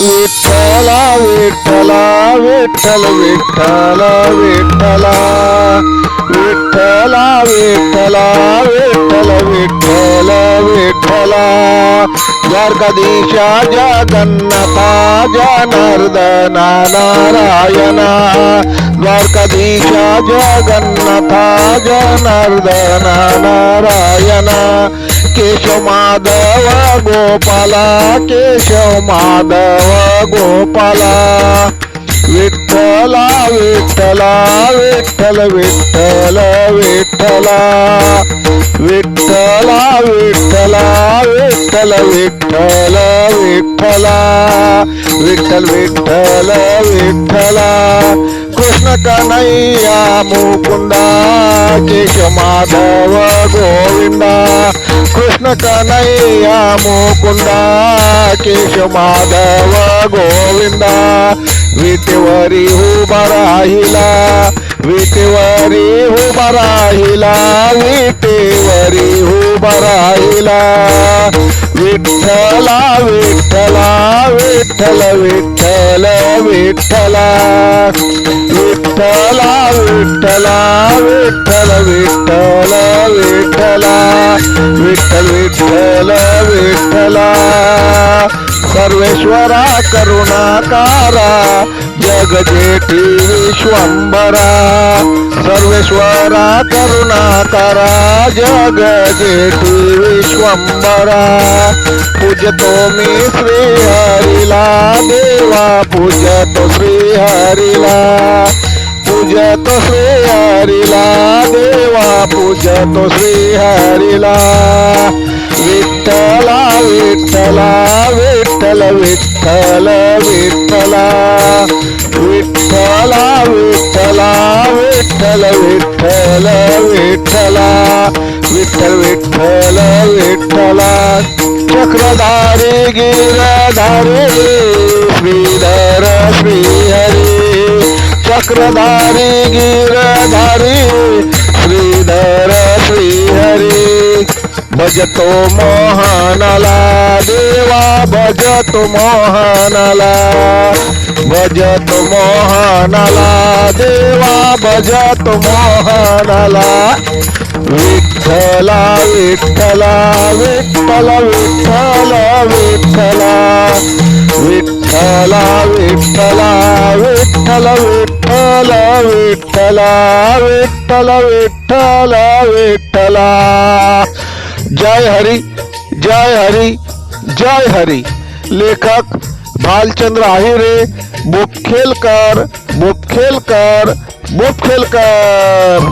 विठ्ठला विठ्ठला विठ्ठल विठ्ठल विठ्ठला विठ्ठला विठ्ठला विठ्ठल विठ्ठल विठ्ठला द्वारकाधीशा जगन्नाथा जनार्दना नारायणा द्वारकाधीशा जगन्नाथा जनार्दना नारायणा ಕೇಶವ ಮಾಧವ ಗೋಪಾಲ ಕೇಶವ ಮಾಧವ ಗೋಪಾಲ ವಿಠಲ ವಿಠಲ ವಿಠಲ ವಿಠಲ ವಿಠಲ ವಿಠಲ ವಿಠಲ ವಿಠಲ ವಿಠಲ ವಿಠಲ ವಿಠಲ ವಿಠಲ ವಿಠಲ కృష్ణ కనయ్యా ముకుంద కేశ మాధవ గోవిందా कृष्ण कन्हैया मुकुंदा केशव माधव गोविंदा विटेवरी उभा राहिला विटेवरी उभा राहिला विटेवरी उभा राहिला विठ्ठला विठ्ठला विठ्ठल विठ्ठल विठ्ठला विठ्ठला विठ्ठला विठ्ठल विठ्ठल विठ्ठल विठ्ठल, विठ्ठला, सर्वेश्वरा करुणाकारा, जगजेठी विश्वंबरा सर्वेश्वरा करुणाकारा, जगजेठी विश्वंबरा पूजतो मी श्रीहरीला, देवा पूजतो श्रीहरीला। पूजतो श्रीहरीला पूजतो श्रीहरीला विठ्ठला विठ्ठला, विठ्ठल विठ्ठल, विठ्ठला। विठ्ठला विठ्ठला, विठ्ठल विठ्ठल, विठ्ठला। विठ्ठल विठ्ठल, विठ्ठला। चक्रधारी, गिरधारी, श्रीधर, श्रीहरी। चक्रधारी, गिरधारी भजतो मोहनाला, देवा, भजतो मोहनाला। भजतो मोहनाला, देवा, भजतो मोहनाला। विठ्ठला विठ्ठला, विठ्ठल विठ्ठल, विठ्ठला। विठ्ठला विठ्ठला, विठ्ठल विठ्ठल, विठ्ठला। विठ्ठल विठ्ठल, विठ्ठला। जय हरि जय हरि जय हरि। लेखक भालचंद्र आहिरे बुपखेलकर बुपखेलकर बुपखेलकर